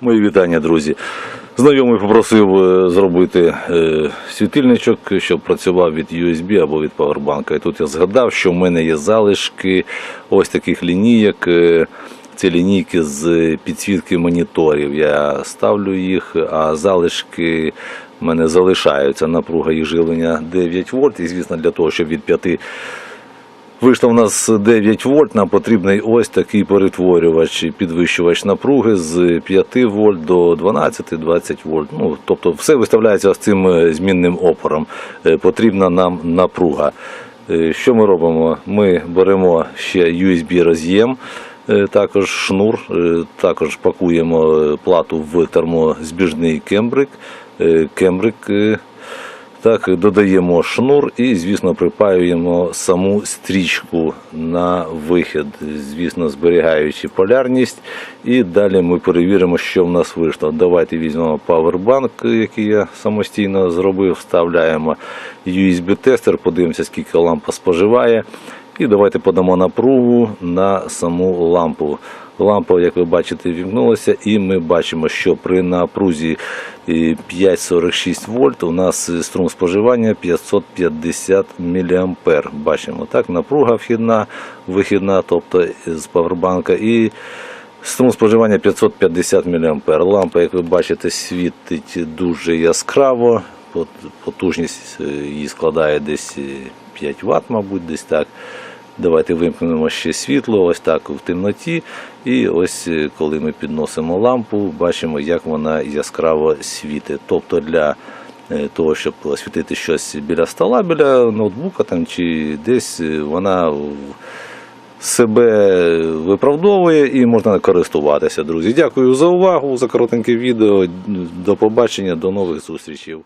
Мої вітання, друзі. Знайомий попросив е, зробити е, світильничок, щоб працював від USB або від павербанка. І тут я згадав, що в мене є залишки ось таких лінійок. Це лінійки з підсвітки моніторів. Я ставлю їх, а залишки в мене залишаються. Напруга їх живлення 9 вольт. І, звісно, для того, щоб від 5 Вийшло в нас 9 вольт, нам потрібний ось такий перетворювач, підвищувач напруги з 5 вольт до 12-20 вольт. Ну, тобто все виставляється з цим е, змінним опором. Е, Потрібна нам напруга. Е, Що ми робимо? Ми беремо ще USB роз'єм, е, також шнур, також пакуємо плату в термозбіжний кембрик. Кембрик так, додаємо шнур і, звісно, припаюємо саму стрічку на вихід, звісно, зберігаючи полярність. І далі ми перевіримо, що в нас вийшло. Давайте візьмемо павербанк, який я самостійно зробив, вставляємо USB-тестер, подивимося, скільки лампа споживає. І давайте подамо напругу на саму лампу. Лампа, як ви бачите, вімкнулася, і ми бачимо, що при напрузі е, 5,46 вольт у нас е, струм споживання 550 мА. Бачимо, так, напруга вхідна, вихідна, тобто з павербанка. І Струм споживання 550 мА. Лампа, як ви бачите, світить дуже яскраво. Потужність е, її складає десь е, 5 Вт, мабуть, десь так. Давайте вимкнемо ще світло, ось так в темноті. І ось е, коли ми підносимо лампу, бачимо, як вона яскраво світить. Тобто для е, того, щоб освітити щось біля стола, біля ноутбука там, чи десь е, вона себе виправдовує і можна користуватися, друзі. Дякую за увагу, за коротеньке відео. До побачення, до нових зустрічей.